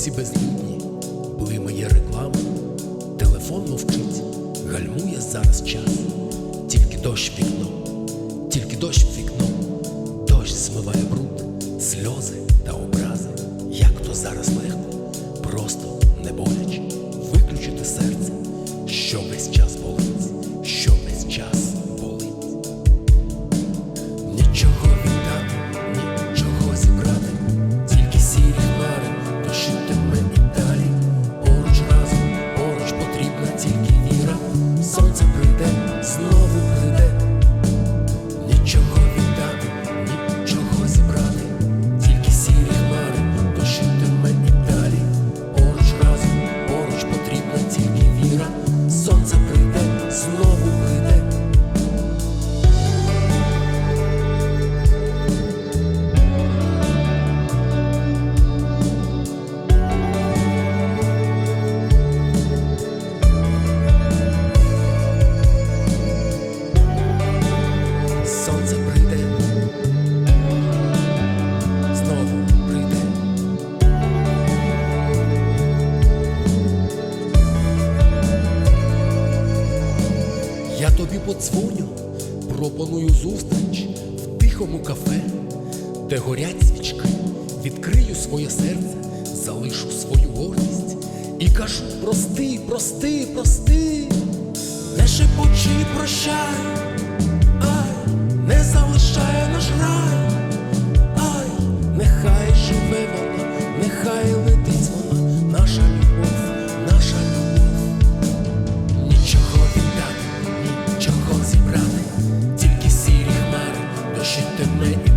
вулиці безлюдні, блимає реклама, телефон мовчить, гальмує зараз час, тільки дощ вікно, тільки дощ в вікно, дощ змиває бруд, сльози та образи, як то зараз легко, просто не боляче, виключити серце, що весь час. Znowu тобі подзвоню, пропоную зустріч в тихому кафе, де горять свічки, відкрию своє серце, залишу свою гордість і кажу прости, прости, прости, не шепочи, прощай, ай, не залишає наш рай, ай, нехай живе вона. Хмари, дощитиме і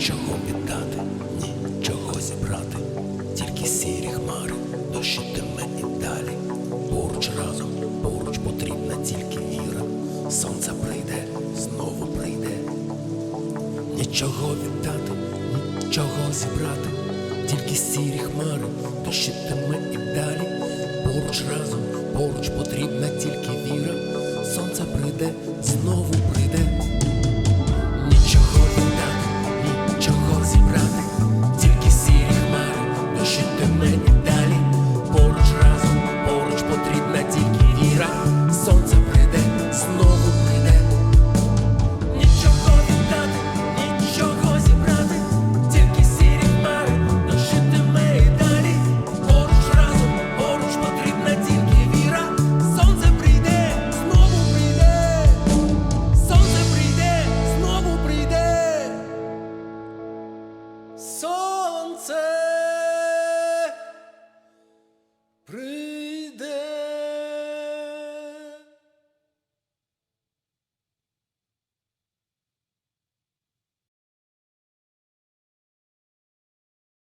Нічого віддати, нічого зібрати, тільки сірі хмари, дощитиме і далі. Поруч разом, поруч потрібна тільки віра. Сонце прийде, знову прийде. Нічого віддати, нічого зібрати, тільки сірі хмари, дощитиме і далі. Поруч разом, поруч потрібна тільки віра. Сонце прийде, знову So